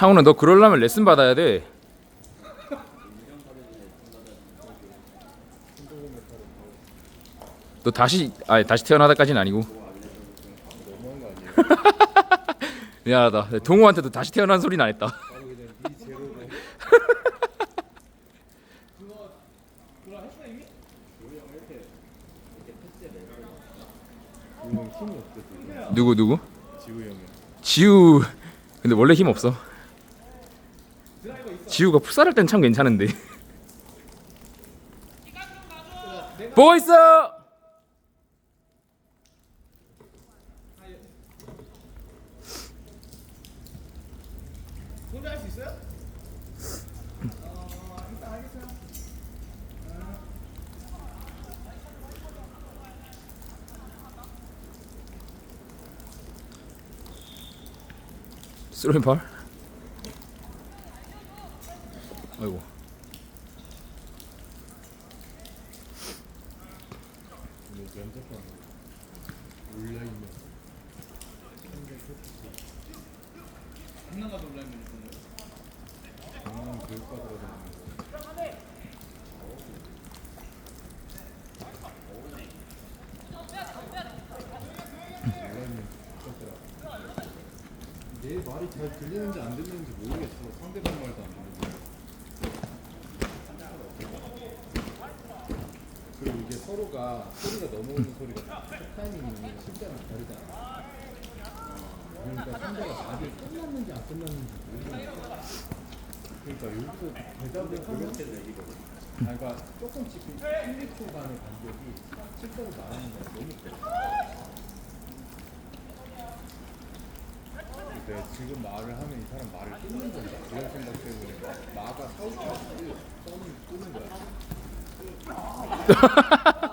창훈아 너 그러려면 레슨 받아야 돼. 너 다시 아 다시 태어나다까지는 아니고. 미안하다. 동호한테도 다시 태어난 소리는 안 했다. 누구 누구? 지우 형이. 지우 근데 원래 힘 없어. 지우가 풋살할 땐 참 괜찮은데. 보고 있어. 혼자 할수 있어요 팔. 아이고. 장난가도 온라인. 내 말이 잘 들리는지 안 들리는지 모르겠어. 상대방 말도 안 들리고. 그리고 이게 서로 가 소리가 넘어오는 소리가 타이밍이 실제랑 다르잖아. 그러니까 상대가 말이 끝났는지 안 끝났는지 모르겠어. 그러니까 여기서 대답을 하면 아니, 그러니까 조금씩 1, 2초 간의 간격이 실제로 말하는 거랑 너무 커. 그러니까 지금 말을 하면 이 사람 말을 끊는 건가 이런 생각 때문에 막 마가 사우까지 썸을 끄는 거야.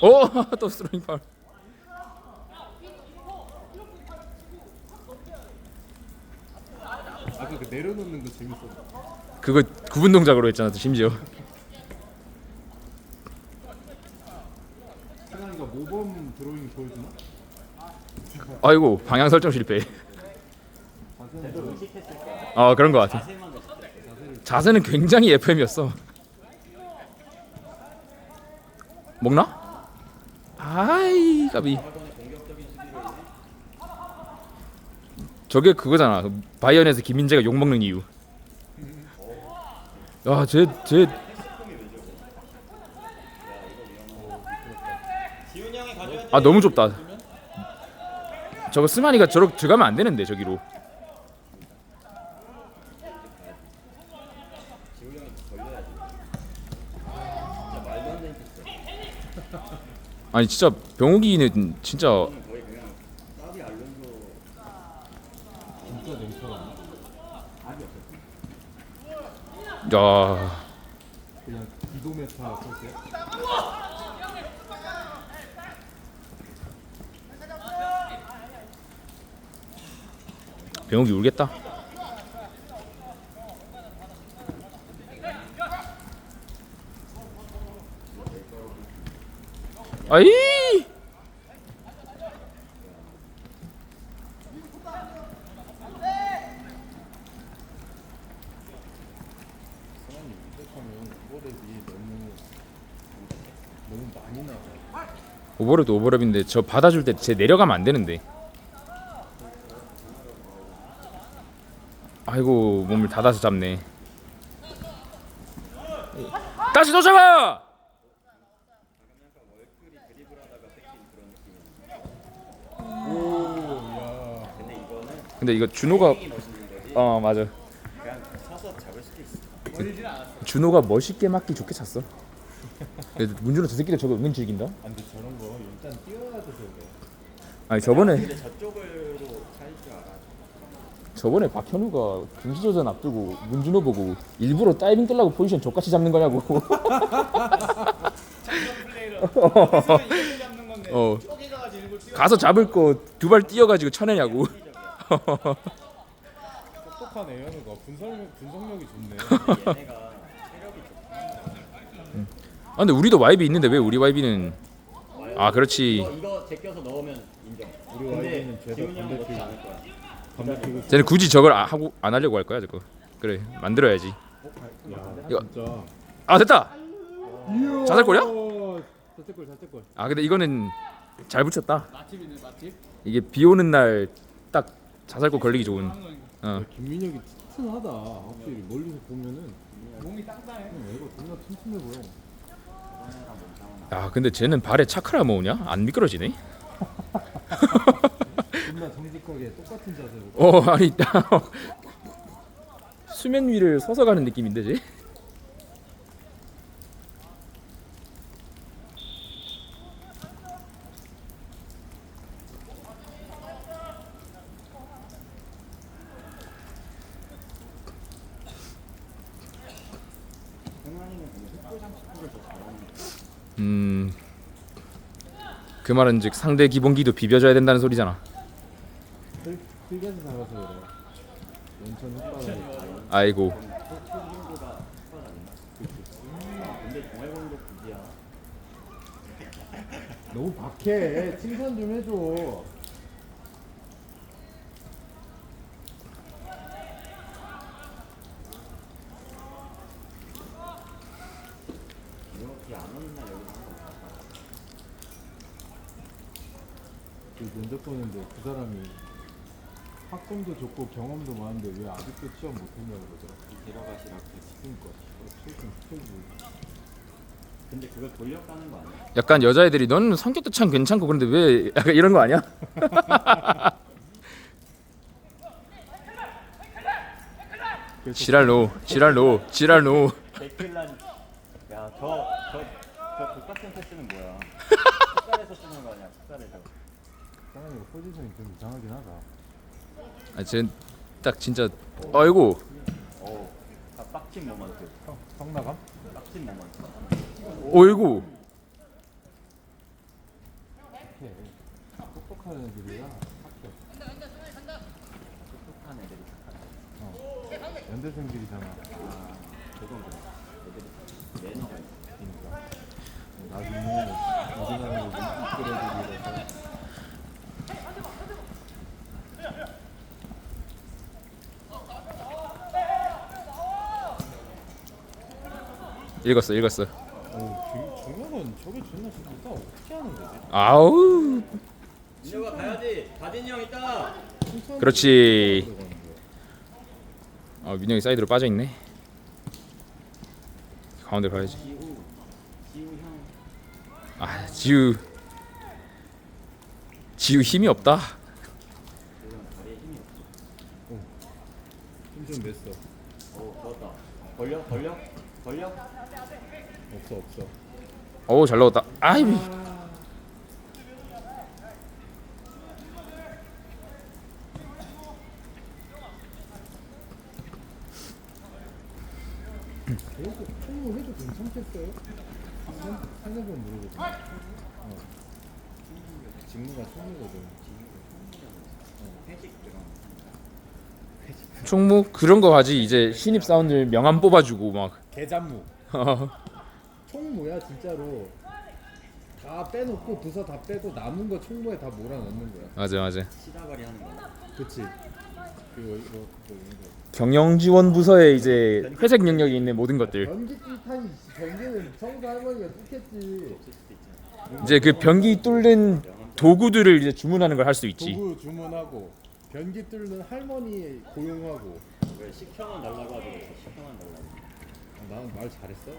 오, 또 스로인 팔. 아까 그 내려놓는 거 재밌었어. 그거 구분 동작으로 했잖아, 또 심지어. 승환이가 모범 드로잉 보여주나? 아이고, 방향 설정 실패. 아, 그런 거 같아. 자세는 굉장히 FM이었어. 먹나? 아이, 까비. 저게 그거잖아. 그 바이언에서 김민재가 욕 먹는 이유. 야, 쟤, 쟤 아 너무 좁다. 저거 스마니가 저렇게 들어가면 안 되는데 저기로. 아니 진짜 병욱이는 진짜. 야 그냥 기도 메타 썼어요? 병욱이 울겠다. 아이. 오버랩도 오버랩인데 저 받아줄 때 제 내려가면 안 되는데. 아이고 몸을 닫아서 잡네. 다시 도착아! 근데 이거 준호가 어 맞아. 준호가 멋있게 맞기 좋게 찼어. 문준호 저 새끼들 저거 은근 즐긴다. 안 돼, 저런 거 일단 뛰어야 돼서 그래. 아니 저번에 저쪽으로 찰줄 알아. 저번에 박현우가 중시조전 앞두고 문준호 보고 일부러 다이빙 뜨려고 포지션 족같이 잡는 거냐고. 장면 플레이를. 어. 가서 잡을 거 두 발 뛰어가지고 쳐내냐고. 똑똑한 애연우가 분석력 분석력이 좋네. 좋다. 아 근데 우리도 와이비 있는데 왜 우리 와이비는 아 그렇지. 이거 이거 제껴서 넣으면 인정. 우리 근데 와이드는 죄다 기훈이 형은 그렇지 않을 거야. 쟤는 굳이 저걸 아- 하고 안 하려고 할 거야 저거. 그래 만들어야지. 야 이거- 진짜 아 됐다. 이야 자살골이야? 자책골 자책골 아 근데 이거는 잘 붙였다. 맛집이네 맛집. 이게 비 오는 날 딱 자살골 걸리기 좋은. 하는 거니까. 어. 야, 김민혁이 튼튼하다 확실히 멀리서 보면은 몸이 땅땅해. 형, 애가 존나 튼튼해 보여 야 근데 쟤는 발에 차크라 모으냐? 안 미끄러지네. 존나 정직하게 똑같은 자세로 어 아니 수면 위를 서서 가는 느낌인데 쟤. 승환이는 근데 흑보 장식구를 더 잘하는 거 음. 그 말은 즉 상대 기본기도 비벼줘야 된다는 소리잖아. 아이고. 너무 박해 칭찬 좀 해줘 안 오는 날 여기서 한번 그 면접 보는데 그 사람이 학점도 좋고 경험도 많은데 왜 아직도 취업 못했냐고 그러더라 데려가시라 그랬지. 그러니까 최근 스케줄 근데 그걸 돌려가는 거 아니야? 약간 여자애들이 넌 성격도 참 괜찮고 그런데 왜 약간 이런 거 아니야? 지랄노, 지랄노, 지랄노. 데킬란 야저저저 똑같은 패스는 뭐야? 풋살에서 쓰는 거 아니야? 풋살에서. 사람이 포지션이 좀 이상하긴 하다 아, 쟤딱 진짜 아이고. 어. 다 빡친 모먼트. 성, 성나감? 빡친 모먼트. 어이구. 착해 똑똑한 애들이야 착해 똑똑한 애들이 착하다. 연대생들이잖아 아, 그건 그래. 애들이 매너가 있어. 그러니까 나중에 우리나라로 이끌어주기로 읽었어, 읽었어. 어, 중요한 저게 존나 좋다 어떻게 하는 거지? 아우. 민혁아 가야지. 다진이 형 있다. 그렇지. 아, 민영이 사이드로 빠져 있네. 가운데 가야지. 지우. 지우 형. 아, 지우. 지우 힘이 없다. 지우 다리에 힘이 없어. 힘좀 냈어 어, 좋았다. 걸려? 걸려? 걸려? 없어 없어 어우, 잘 넣었다. 아이. 해도 괜찮겠어요? 물어보자 어. 직무가 총무거든 총무 그런 거 하지. 이제 신입 사원들 명함 뽑아주고 막. 개잡무 총무야 진짜로 다 빼놓고 부서 다 빼고 남은 거 총무에 다 몰아넣는 거야 맞아, 맞아. 시다발이 하는 거야. 그치 그리고 이거 뭐 이런 거 경영 지원 부서에 이제 회색 영역이 있는 모든 것들. 변기 뚫탄이 변기는 청소 할머니가 뚫겠지 없을 수도 있잖아. 이제 그 변기 뚫는 도구들을 이제 주문하는 걸 할 수 있지. 도구 주문하고 변기 뚫는 할머니 고용하고 왜 시켜만 달라고 하더라고. 시켜만 달라고. 아, 나는 말 잘했어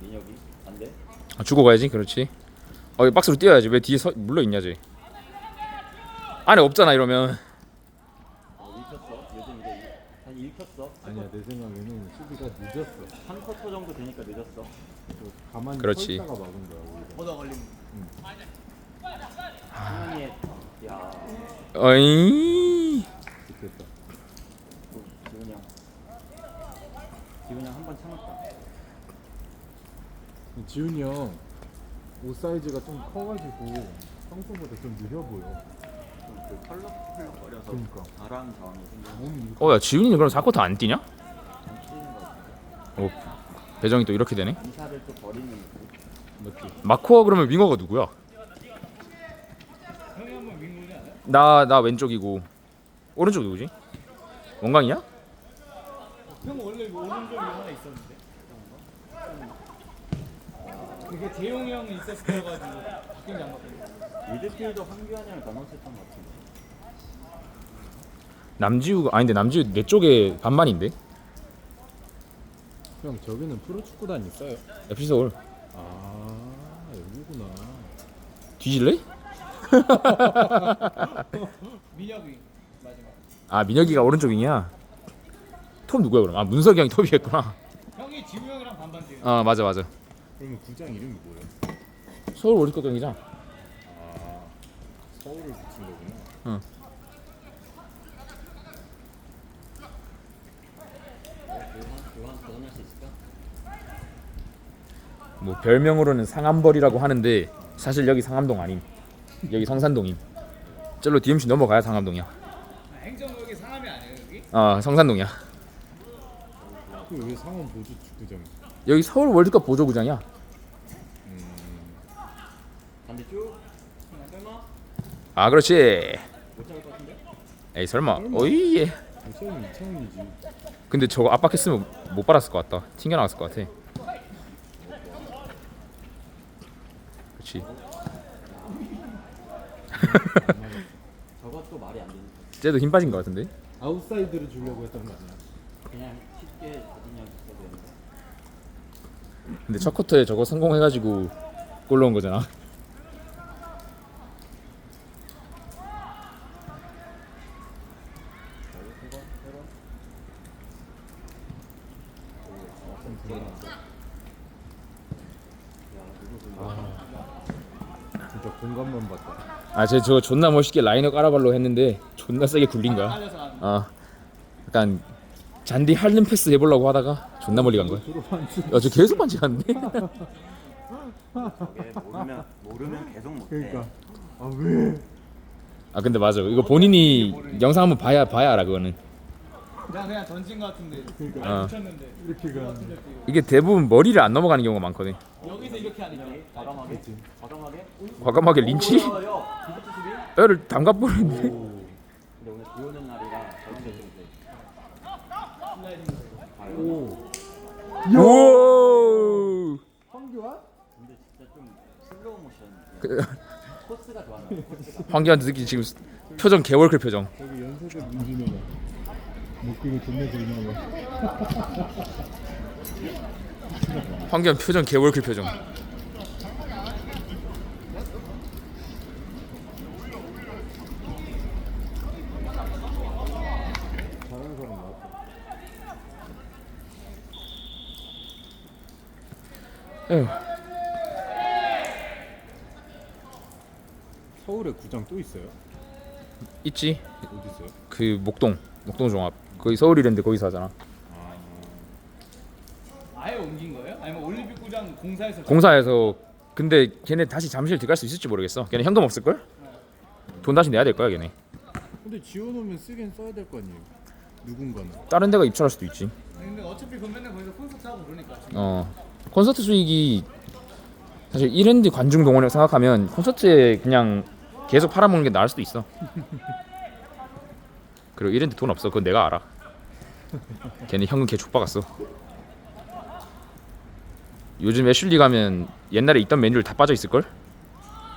민혁이? 반대? 아, 주고 가야지. 그렇지. 어, 박스로 뛰어야지. 왜 뒤에 서 물러 있냐, 쟤. 안에 없잖아 이러면. 어, 읽혔어. 요즘 이제 한 읽혔어. 아니야 내 생각에는 수비가 늦었어 한 쿼터 정도 되니까 늦었어. 그 가만히 그렇지. 서 있다가 막은 거야 오히려. 얻어 걸림. 승환이의 야, 어이. 좋겠다 또 지훈이 형. 지훈이 형 한 번 참았다. 지훈이 형 옷 사이즈가 좀 커가지고 평소보다 좀 느려 보여 좀그 펄럭펄럭거려서 그러니까. 바람 생겨서 몸이 어, 야, 지훈이는 그럼 4쿼터 안 뛰냐? 안 뛰는 거 같아. 어, 배정이 또 이렇게 되네. 인사를 또 버리는 그 맞지? 마코어 그러면 윙어가 누구야? 나 나 왼쪽이고 오른쪽 누구지? 원광이야? 형 원래 오른쪽에 하나 있었는데. 그게 재용이 형이 있었을 때가지고 바뀐 안 바뀌었어. 미드필더 황규환이랑 나눠쳤던 것 같은데. 남지우가 아닌데 남지우 내 쪽에 반반인데 형 저기는 프로축구단 있어요? FC 서울 아 여기구나. 뒤질래? 민혁이 마지막. 아 민혁이가 오른쪽 윙이야 톱 누구야 그럼? 아 문석이 형이 톱이겠구나 형이 지우 형이랑 반반 지금. 아 맞아 맞아 그러면 구장 이름이 뭐예요? 서울 월드컵 경기장 아 서울을 붙인 거구나. 응. 교환 도전할 수 있을까? 뭐 별명으로는 상암벌이라고 하는데 사실 여기 상암동 아님 여기 성산동임 절로 DMC 넘어가야 상암동이야 아, 행정구역이 상암이 아니에요 여기? 아 성산동이야 그왜 상원 보조 축구장? 여기 서울 월드컵 보조구장이야 음 반대쪽. 설마? 아 그렇지 못 잡을 것 같은데? 에이 설마 우선 이창훈이지. 근데 저거 압박했으면 못 받았을 것 같다 튕겨 나갔을 것 같아 그렇지 저것도 말이 안 되니까. 쟤도 힘 빠진 것 같은데 아웃사이드를 주려고 했던 거 아니야? 그냥 쉽게 되는데. 근데 첫 쿼터에 저거 성공해가지고 골 넣은 거잖아 진짜 공간만 봤다. 아쟤 저거 존나 멋있게 라인을 깔아발로 했는데 존나 세게 굴린 거야 가는. 아 약간 잔디 할름 패스 해보려고 하다가 존나 멀리 간 거야 들어봤지. 야 저 계속 반칙하는데? 저게 모르면 모르면 계속 못해. 그러니까 아 왜? 아 근데 맞아 이거 본인이 영상 한번 봐야 봐야 알아 그거는 그냥 그냥 던진 것 같은데. 그러니까 어. 붙였는데. 이렇게 가. 이게 대부분 머리를 안 넘어가는 경우가 많거든 여기서 이렇게 하니까. 과감하게. 과감하게. 과감하게 린치? 어, 야, 디지트 수비? 뼈를 담가 버리는데 근데 오늘 비 오는 날이라 저런 게 좀 돼. 아, 오. 오 황교안? 근데 진짜 좀 슬로우 모션. 그, 코스가? 코스가. 황교안 듣기 지금 표정 개월클 표정 여기 연세대 문준호가 목소리 존나 들리는 거. 황교안 표정 개월클 표정 잘하는 사람 나왔다. 에휴 서울에 구장 또 있어요? 있지 어디 있어요? 그 목동 목동 종합 거기 서울이랜데 거기서 하잖아 아 아예 옮긴 거예요? 아니면 올림픽 구장 공사에서 공사에서 근데 걔네 다시 잠실 들어갈 수 있을지 모르겠어 걔네 현금 없을 걸? 돈 다시 내야 될 거야 걔네 근데 지어놓으면 쓰긴 써야 될 거 아니에요? 누군가는. 다른 데가 입찰할 수도 있지 근데 어차피 그 맨날 거기서 콘서트 하고 그러니까 지금. 어 콘서트 수익이 사실 이랜드 관중 동원을 생각하면 콘서트에 그냥 계속 팔아먹는 게 나을 수도 있어 그리고 이랜드 돈 없어 그건 내가 알아 걔네 현금 개 족박았어 요즘 애슐리 가면 옛날에 있던 메뉴를 다 빠져 있을걸?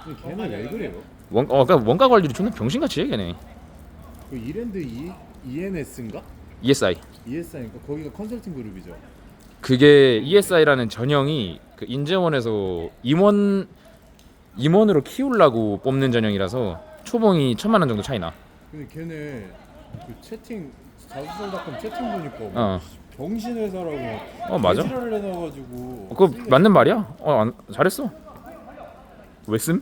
근데 걔네 왜 그래요? 원, 어, 그러니까 원가 관리를 존나 병신같이 해 걔네 그 이랜드 E ENS인가? ESI ESI니까 거기가 컨설팅 그룹이죠. 그게 ESI라는 전형이 그 인재원에서 임원 임원으로 키우려고 뽑는 전형이라서 초봉이 천만 원 정도 차이 나. 근데 걔네 그 채팅 자수설닷컴 채팅 보니까 어. 병신 회사라고 어 맞아. 개지랄을 해놔가지고 어, 그거 맞는 말이야? 어 안, 잘했어. 왜 씀?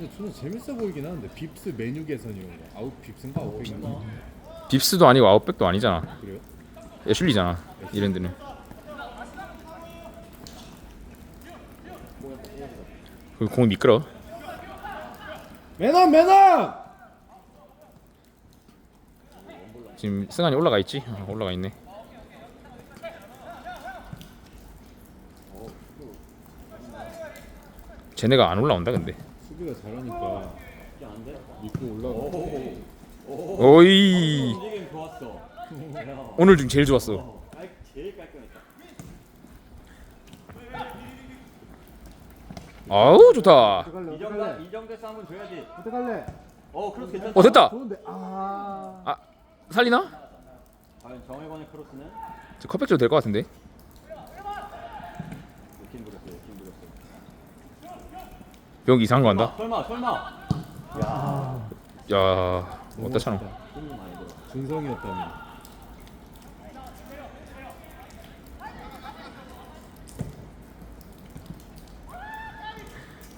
근데 저는 재밌어 보이긴 하는데 빕스 메뉴 개선 이런 거 아웃 빕스인가 아웃백인가 빕스도 아니고 아웃백도 아니잖아. 그래요? 애슐리잖아. 이랜드는. 그 공이 미끄러. 매너 매너 지금 승환이 올라가 있지? 어, 올라가 있네. 쟤네가 안 올라온다 근데. 수비가 잘하니까 이게 안 돼? 믿고 올라가. 오. 오이 움직임 좋았어. 야. 오늘 중 제일 좋았어. 어, 깔, 제일 깔끔했다. 아우 좋다. 어떡할래? 어떡할래? 이정대 싸움은 줘야지. 어떡할래? 어 크로스 괜찮다. 어 됐다. 좋은데. 아. 아 살리나? 과연 정혜권의 크로스는 저 컵백 줘도 될 것 같은데. 느낌 부렸어. 느낌 부렸어. 병 이상한 거 한다. 설마 설마. 야. 야 어따 차노. 힘이 많이 들어. 준성이었다면.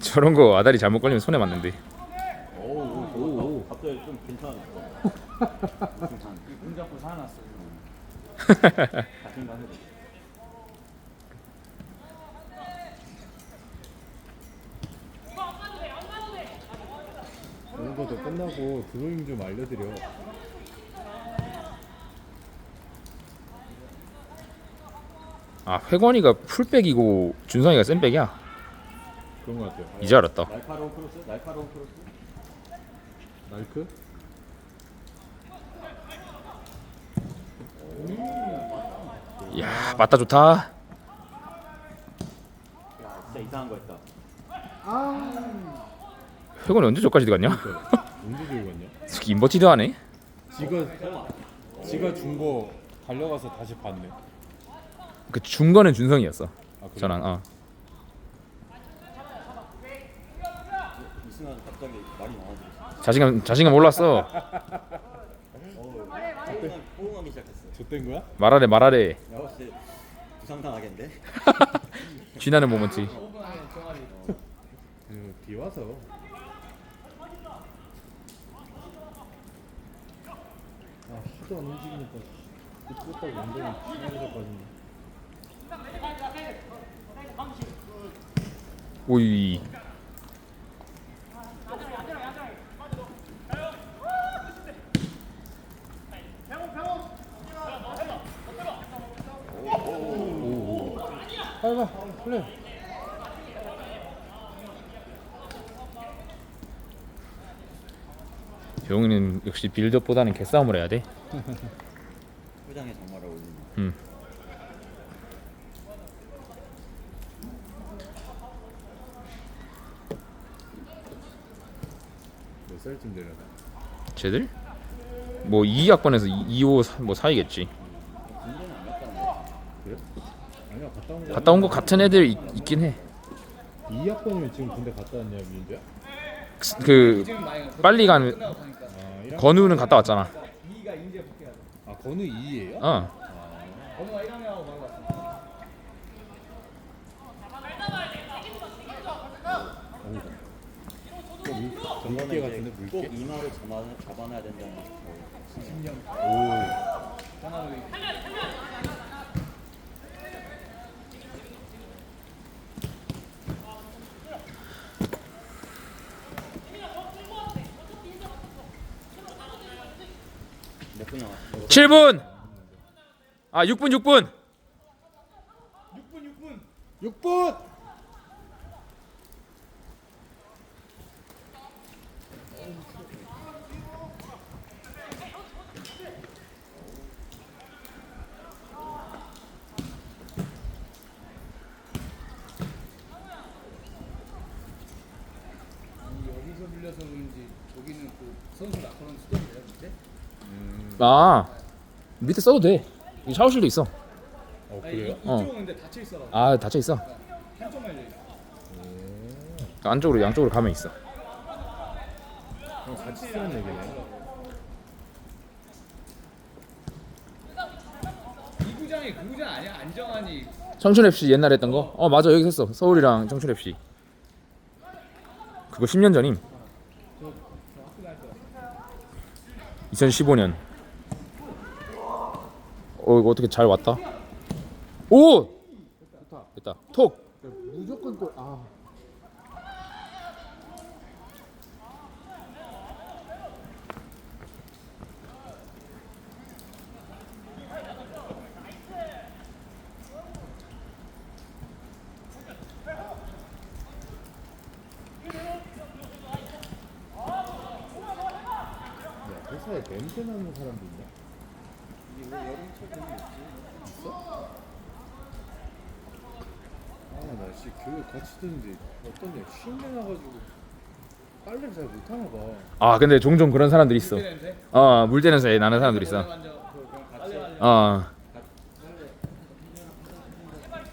저런 거 아다리 잘못 걸리면 손에 맞는데. 오오오. 갑자기 좀 괜찮아졌어. 무슨 문 잡고 해 거도 끝나고 드로잉 좀 알려드려. 아 회관이가 풀백이고 준성이가 센백이야. 그런 거 같아요. 이제 알았다. 날카로운 크로스. 날카로운 크로스. 날크? 야 맞다 좋다. 야 진짜 이상한 거 했다. 아. 회관이 언제 저까지 갔냐? 언제 들고 갔냐? 특히 인버티드 하네. 지가 지가 준 거 달려가서 다시 봤네. 그 중거는 준성이었어. 아 그래? 전환. 어. 이 순간 갑자기 말이 많아졌어. 자신감 자신감 올랐어. 어, 호응하기 시작했어. 거야? 말하래 말하래. 야 혹시 부상 당하겠는데? 쥐나는 모먼트. 5분 안에 정하리. 음, 비 와서. 아 하도 안 움직이니까 엉덩이 치면서 빠진다. 오이. 빨리 플레이. 병이는 역시 빌드업보다는 개싸움을 해야 돼. 회장에 정말 어울리네. 음. 몇 살쯤 되려나? 쟤들? 뭐 2학번에서 2, 5, 뭐 사이겠지. 군대는 안 갔다 온다. 그래? 아니야 갔다 온 거. 갔다 온 거 같은 애들 있, 있긴 해. 2학번이면 지금 군대 갔다 왔냐 민주야? 그. 빨리 1학. 건우는 갔다 왔잖아. 2가 인제 복귀해야 돼. 아 건우 2예요? 어. 건우가 1학년하고 바로 왔어. 물개 같은데 꼭 물개? 이마를 잡아, 잡아놔야 된다는 뭐 10년. 오. 전화로 몇분 남았어? 7분. 아 6분 6분. 6분 6분. 6분. 이 여기서 빌려서 그런지 저기는 그 선수 라커는 쓰던 데요 밑에? 아 밑에 써도 돼. 여기 샤워실도 있어. 어 그래요? 이, 어. 이쪽은 근데 닫혀 있어. 아 닫혀 있어. 한쪽 말려 있어. 안쪽으로 양쪽으로 가면 있어. 그럼 같이 쓰는 얘기네. 이 구장이 그 구장 아니야? 안정환이 청춘 FC 옛날에 했던 거? 어 맞아 여기 했어. 서울이랑 청춘 FC. 그거 10년 전임. 2015년. 어 이거 어떻게 잘 왔다. 오! 됐다. 됐다. 톡. 무조건 골. 아. 냄새 나는 사람도 있네. 아나 씨 교육 같이 듣는데 어떤 애 쉰내 나가지고 빨래를 잘 못하나 봐 아 근데 종종 그런 사람들 있어. 어 물대 냄새 나는 사람들 있어. 어.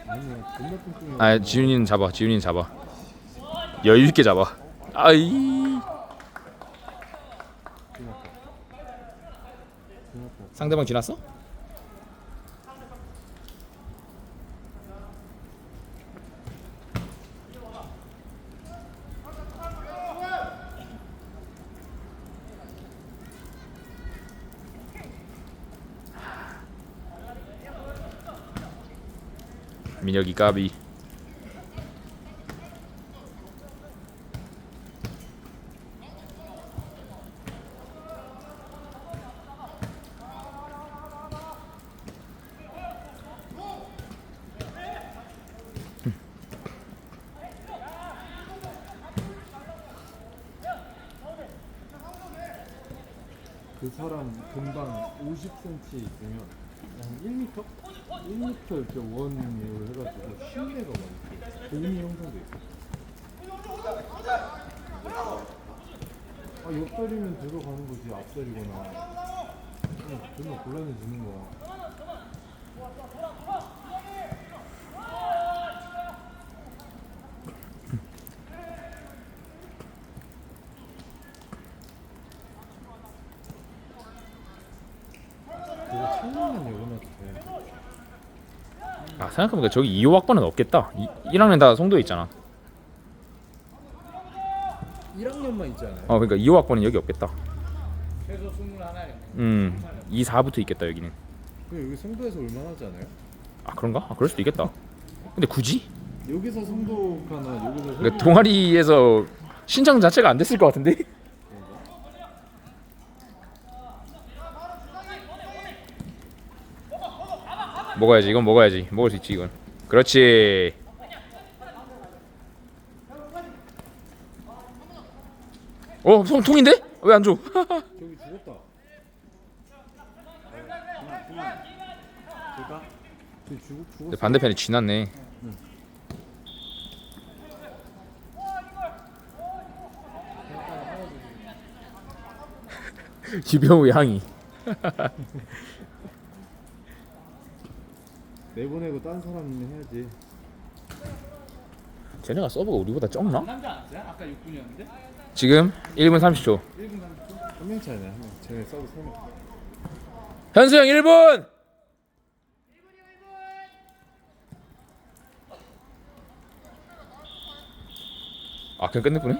아니야 존나 뚱뚱해 아 지윤이는 잡아. 지윤이는 잡아. 여유 있게 잡아. 아이. 상대방 지났어? 민혁이 까비 그 사람 금방 50cm 있으면 한 1m? 1m 이렇게 원으로 해가지고 쉰내가 막 이렇게 고음이 형성돼 있어 아 옆다리면 들어가는 거지 앞다리거나. 그냥 존나 곤란해지는 거야. 그거 창문만 열어놔도 돼 아 생각해보니까 저기 2호 학번은 없겠다 이, 1학년 다 송도에 있잖아 1학년만 있지 않아요? 어 그러니까 2호 학번은 여기 없겠다 최소 21에 음 2, 4부터 있겠다 여기는 그 여기 송도에서 얼마나 하지 않아요? 아 그런가? 아 그럴 수도 있겠다 근데 굳이? 여기서 송도 가나 여기서 그 동아리에서 신청 자체가 안 됐을 것 같은데? 먹어야지 이건 먹어야지 먹을 수 있지 이건 그렇지 어? 통, 통인데? 왜 안 줘? 저기 죽었다? 저기 죽, 죽었어 근데 반대편에 쥐났네 유병우의 항의 내보내고 딴 사람 해야지 쟤네가 서버가 우리보다 적나? 남자 아니야? 아까 6분이었는데? 지금 1분 30초 1분 30초? 한 명 차이네 한 명 쟤네 서브 3명 현수 형 1분! 아 그냥 끝낼 뻔해?